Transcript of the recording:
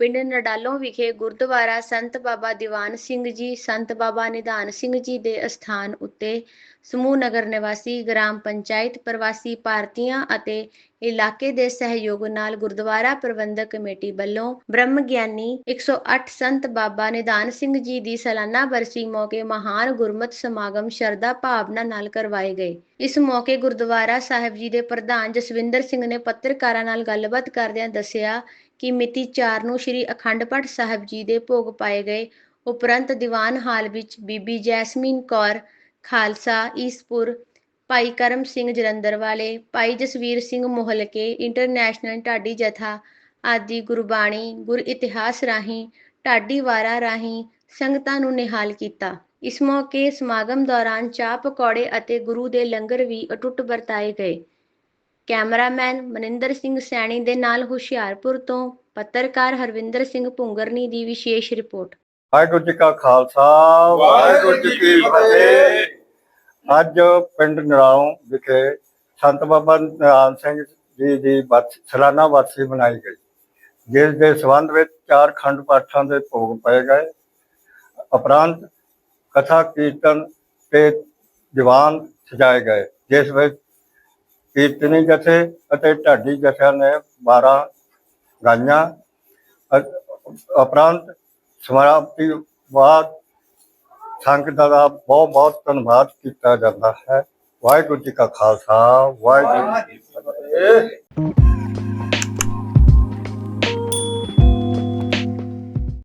ਪਿੰਡ ਨਡਾਲੋਂ ਵਿਖੇ ਗੁਰਦੁਆਰਾ ਸੰਤ ਬਾਬਾ ਦੀਵਾਨ ਸਿੰਘ ਜੀ, ਸੰਤ ਬਾਬਾ ਨਿਧਾਨ ਸਿੰਘ ਜੀ ਦੇ ਅਸਥਾਨ ਉੱਤੇ ਸਮੂਹ ਨਗਰ ਨਿਵਾਸੀ, ਗ੍ਰਾਮ ਪੰਚਾਇਤ ਪ੍ਰਵਾਸੀ ਭਾਰਤੀਆਂ ਅਤੇ ਇਲਾਕੇ ਦੇ ਸਹਿਯੋਗ ਨਾਲ ਗੁਰਦੁਆਰਾ ਪ੍ਰਬੰਧਕ ਕਮੇਟੀ ਵੱਲੋਂ ਬ੍ਰਹਮ ਗਿਆਨੀ 108 ਸੰਤ ਬਾਬਾ ਨਿਧਾਨ ਸਿੰਘ ਜੀ ਦੀ ਸਾਲਾਨਾ ਬਰਸੀ ਮੌਕੇ ਮਹਾਨ ਗੁਰਮਤਿ ਸਮਾਗਮ ਸ਼ਰਧਾ ਭਾਵਨਾ ਨਾਲ ਕਰਵਾਏ ਗਏ। ਇਸ ਮੌਕੇ ਗੁਰਦੁਆਰਾ ਸਾਹਿਬ ਜੀ ਦੇ ਪ੍ਰਧਾਨ ਜਸਵਿੰਦਰ ਸਿੰਘ ਨੇ ਪੱਤਰਕਾਰਾਂ ਨਾਲ ਗੱਲਬਾਤ ਕਰਦਿਆਂ ਦੱਸਿਆ ਕਿ ਮਿਤੀ 4 ਨੂੰ ਸ੍ਰੀ ਅਖੰਡ ਪਾਠ ਸਾਹਿਬ ਜੀ ਦੇ ਭੋਗ ਪਾਏ ਗਏ। ਉਪਰੰਤ ਦੀਵਾਨ ਹਾਲ ਵਿੱਚ ਬੀਬੀ ਜੈਸਮੀਨ ਕੌਰ ਖਾਲਸਾ, ਈਸਪੁਰ, ਭਾਈ ਕਰਮ ਸਿੰਘ ਜਲੰਧਰ ਵਾਲੇ, ਭਾਈ ਜਸਵੀਰ ਸਿੰਘ ਮੋਹਲਕੇ, ਇੰਟਰਨੈਸ਼ਨਲ ਢਾਡੀ ਜਥਾ ਆਦਿ ਗੁਰਬਾਣੀ, ਗੁਰ ਇਤਿਹਾਸ ਰਾਹੀਂ, ਢਾਡੀ ਵਾਰਾ ਰਾਹੀਂ ਸੰਗਤਾਂ ਨੂੰ ਨਿਹਾਲ ਕੀਤਾ। ਇਸ ਮੌਕੇ ਸਮਾਗਮ ਦੌਰਾਨ ਚਾਹ ਪਕੌੜੇ ਅਤੇ ਗੁਰੂ ਦੇ ਲੰਗਰ ਵੀ ਅਟੁੱਟ ਵਰਤਾਏ ਗਏ। ਕੈਮਰਾਮੈਨ ਮਨਿੰਦਰ ਸਿੰਘ ਸੈਣੀ ਦੇ ਨਾਲ ਹੁਸ਼ਿਆਰਪੁਰ ਤੋਂ ਪੱਤਰਕਾਰ ਹਰਵਿੰਦਰ ਸਿੰਘ ਭੁੰਗਰਨੀ ਦੀ ਵਿਸ਼ੇਸ਼ ਰਿਪੋਰਟ। ਵਾਹਿਗੁਰੂ ਜੀ ਕਾ ਖਾਲਸਾ, ਵਾਹਿਗੁਰੂ ਜੀ ਕੀ ਫਤਿਹ। ਅੱਜ ਪਿੰਡ ਨਰਾਉਂ ਵਿਖੇ ਸੰਤ ਬਾਬਾ ਨਿਹਾਲ ਸਿੰਘ ਜੀ ਦੀ ਬਰਸ ਸਾਲਾਨਾ ਬਰਸੀ ਮਨਾਈ ਗਈ। ਜਿਸ ਦੇ ਸੰਬੰਧ ਵਿੱਚ ਚਾਰ ਖੰਡ ਪਾਠਾਂ ਦੇ ਭੋਗ ਪਏ ਗਏ। ਉਪਰੰਤ ਕਥਾ, ਕੀਰਤਨ ਤੇ ਦੀਵਾਨ ਸਜਾਏ ਗਏ। ਜਿਸ ਵਿੱਚ ਕੀਰਤਨੀ ਜਥੇ ਅਤੇ ਢਾਡੀ ਜਥਿਆਂ ਨੇ 12 ਗਾਈਆਂ ਉਪਰੰਤ ਸਮਾਪਤੀ ਬਾਅਦ ਸੰਗਤਾਂ ਦਾ ਬਹੁਤ ਬਹੁਤ ਧੰਨਵਾਦ ਕੀਤਾ ਜਾਂਦਾ ਹੈ। ਵਾਹਿਗੁਰੂ ਜੀ ਕਾ ਖਾਲਸਾ, ਵਾਹਿਗੁਰੂ ਜੀ ਕੀ ਫਤਿਹ।